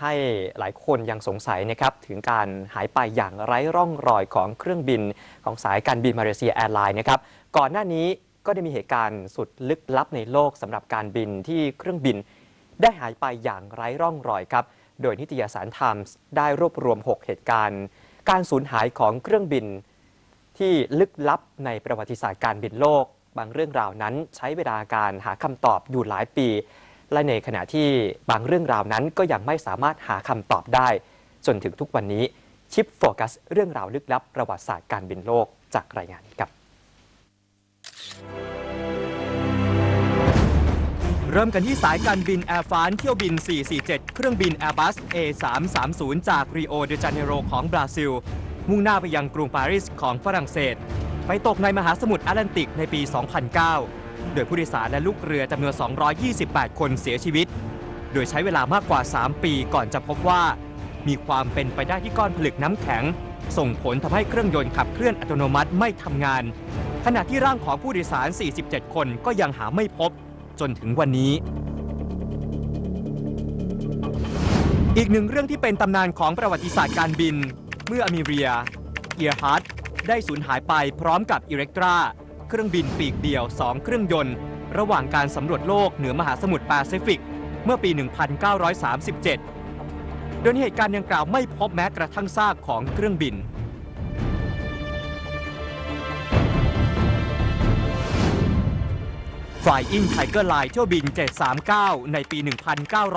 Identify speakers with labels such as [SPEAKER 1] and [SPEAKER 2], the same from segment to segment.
[SPEAKER 1] ให้หลายคนยังสงสัยนะครับถึงการหายไปอย่างไร้ร่องรอยของเครื่องบินของสายการบินมาเลเซียแอร์ไลน์นะครับก่อนหน้านี้ก็ได้มีเหตุการณ์สุดลึกลับในโลกสำหรับการบินที่เครื่องบิน ได้หายไปอย่างไร้ร่องรอยครับโดยนิตยสารไทมส์ได้รวบรวม 6 เหตุการณ์ การสูญหายของเครื่องบิน ที่ลึกลับในประวัติศาสตร์การบินโลก บางเรื่องราวนั้นใช้เวลาการหาคำตอบอยู่หลายปี และในขณะที่บางเรื่องราวนั้นก็ยังไม่สามารถหาคำตอบได้ จนถึงทุกวันนี้ชิปโฟกัสเรื่องราวลึกลับ ประวัติศาสตร์การบินโลกจากรายงานนี้ครับ
[SPEAKER 2] เริ่มกันที่สายการบินแอร์ฟานเที่ยวบิน 447 เครื่องบิน Airbus A330 จากริโอเดจาเนโรของบราซิล มุ่งหน้าไปยังกรุงปารีสของฝรั่งเศส ไปตกในมหาสมุทรแอตแลนติกในปี 2009 ดยผู้โดยสารและลูกเรือจำนวน 228 คนเสียชีวิต โดยใช้เวลามากกว่า 3 ปีก่อนจะพบว่า มีความเป็นไปได้ที่ก้อนผลึกน้ำแข็ง ส่งผลทำให้เครื่องยนต์ขับเคลื่อนอัตโนมัติไม่ทำงาน ขณะที่ร่างของผู้โดยสาร 47 คนก็ยังหาไม่พบ จนถึงวันนี้ อีกหนึ่งเรื่องที่เป็นตำนานของประวัติศาสตร์การบิน เมื่ออเมเรีย เอียร์ฮาร์ดได้สูญหายไปพร้อมกับอิเล็กตรา เครื่องบินปีกเดี่ยว 2 เครื่องยนต์ ระหว่างการสำรวจโลกเหนือมหาสมุทรแปซิฟิก เมื่อปี 1937 โดยเหตุการณ์ดังกล่าวไม่พบแม้กระทั่งซากของเครื่องบินฝ่ายอิงไทเกอร์ไลน์เที่ยวบิน 739 ในปี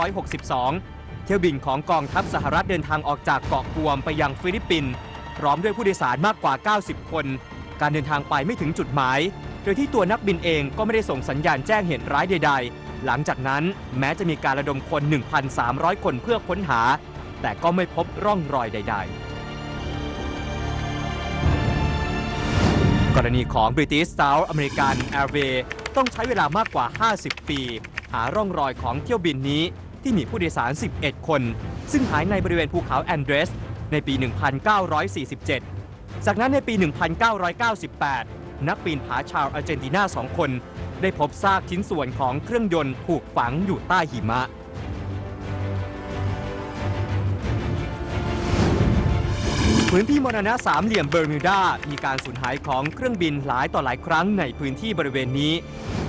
[SPEAKER 2] 1962 เที่ยวบินของกองทัพสหรัฐเดินทางออกจากเกาะกวมไปยังฟิลิปปินส์พร้อมด้วยผู้โดยสารมากกว่า 90 คน การเดินทางไปไม่ถึงจุดหมาย โดยที่ตัวนักบินเองก็ไม่ได้ส่งสัญญาณแจ้งเหตุร้ายใด ๆ หลังจากนั้นแม้จะมีการระดมคน 1,300 คนเพื่อค้นหา แต่ก็ไม่พบร่องรอยใด ๆกรณีของ British South American Airways ต้องใช้เวลามากกว่า 50 ปี หาร่องรอยของเที่ยวบินนี้ที่มีผู้โดยสาร 11 คน ซึ่งหายในบริเวณภูเขาแอนเดรส ในปี 1947 จากนั้นในปี 1998 นักปีนผาชาวอาร์เจนตินาสองคน ได้พบซากชิ้นส่วนของเครื่องยนต์ถูกฝังอยู่ใต้หิมะ พื้นที่มรณะสามเหลี่ยมเบอร์มิวดา มีการสูญหายของเครื่องบินหลายต่อหลายครั้งในพื้นที่บริเวณนี้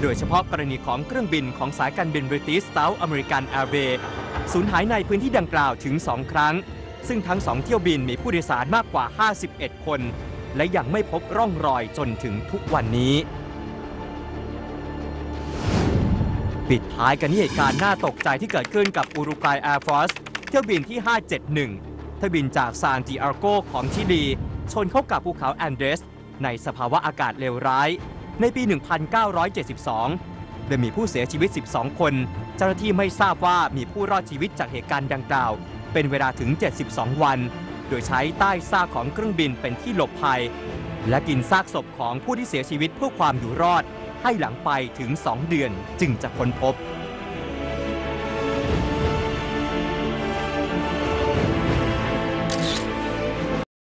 [SPEAKER 2] โดยเฉพาะกรณีของเครื่องบินของสายการบิน British South American Airways สูญหายในพื้นที่ดังกล่าวถึง 2 ครั้ง ซึ่งทั้ง2เที่ยวบินมีผู้โดยสารมากกว่า 51 คน และยังไม่พบร่องรอยจนถึงทุกวันนี้ ปิดท้ายกันที่เหตุการณ์น่าตกใจที่เกิดขึ้นกับอูรุกวัยแอร์ฟอร์สเที่ยวบินที่ 571เที่ยวบินจากซานติอาโกของชิลีชนเข้ากับภูเขาแอนเดรสในสภาวะอากาศเลวร้าย ในปี 1972 โดยมีผู้เสียชีวิต 12 คน เจ้าหน้าที่ไม่ทราบว่ามีผู้รอดชีวิตจากเหตุการณ์ดังกล่าว เป็นเวลาถึง 72 วัน โดยใช้ใต้ซากของเครื่องบินเป็นที่หลบภัย และกินซากศพของผู้ที่เสียชีวิตเพื่อความอยู่รอด ให้หลังไปถึง 2 เดือนจึงจะค้นพบ